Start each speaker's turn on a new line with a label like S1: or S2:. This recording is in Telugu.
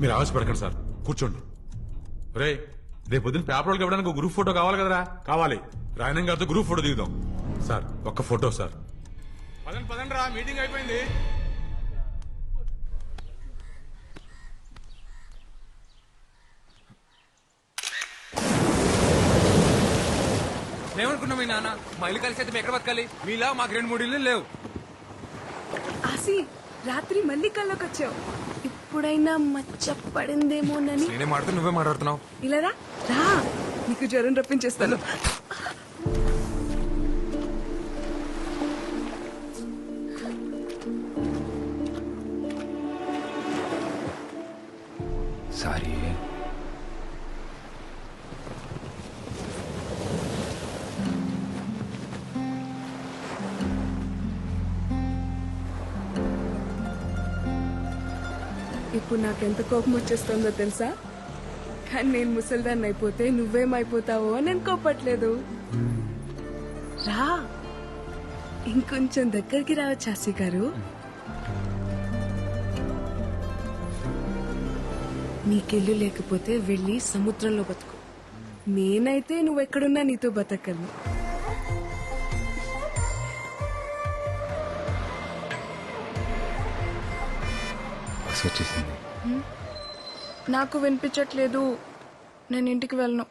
S1: మీరు ఆవేశపడకండి సార్. కూర్చోండి. రే రేపు పొద్దున్న పేపర్ వాళ్ళకి ఇవ్వడానికి ఒక గ్రూప్ ఫోటో కావాలి కదరా? కావాలి. రాయనం గారితో గ్రూప్ ఫోటో దిగుదాం. సార్ ఒక్క ఫోటో సార్. పదండి పదండి రా మీటింగ్ అయిపోయింది.
S2: ఏమనుకున్నావు మీ నాన్న? మా ఇల్లు కలిసి అయితే మేము ఎక్కడ బతకాలి? మీలా మాకు రెండు మూడు ఇల్లు లేవు.
S3: ఆసి రాత్రి మళ్ళీ కల్లోకి వచ్చావు ఇప్పుడైనా మచ్చ పడిందేమోనని
S2: నేనే నువ్వే మాట్లాడుతున్నావు.
S3: ఇలా రా రా. నీకు జ్వరం రప్పించేస్తాను.
S2: సారీ.
S3: ఇప్పుడు నాకు ఎంత కోపం వచ్చేస్తుందో తెలుసా? కానీ నేను ముసల్దాన్ని అయిపోతే నువ్వేమైపోతావో అని అనుకోపట్లేదు రా. ఇంకొంచెం దగ్గరికి రావచ్చు ఆసి గారు. నీకెళ్ళు లేకపోతే వెళ్ళి సముద్రంలో బతుకు. నేనైతే నువ్వెక్కడున్నా నీతో బతకగలను
S2: వచ్చేసింది.
S3: నాకు వినిపించట్లేదు. నేను ఇంటికి వెళ్ళను.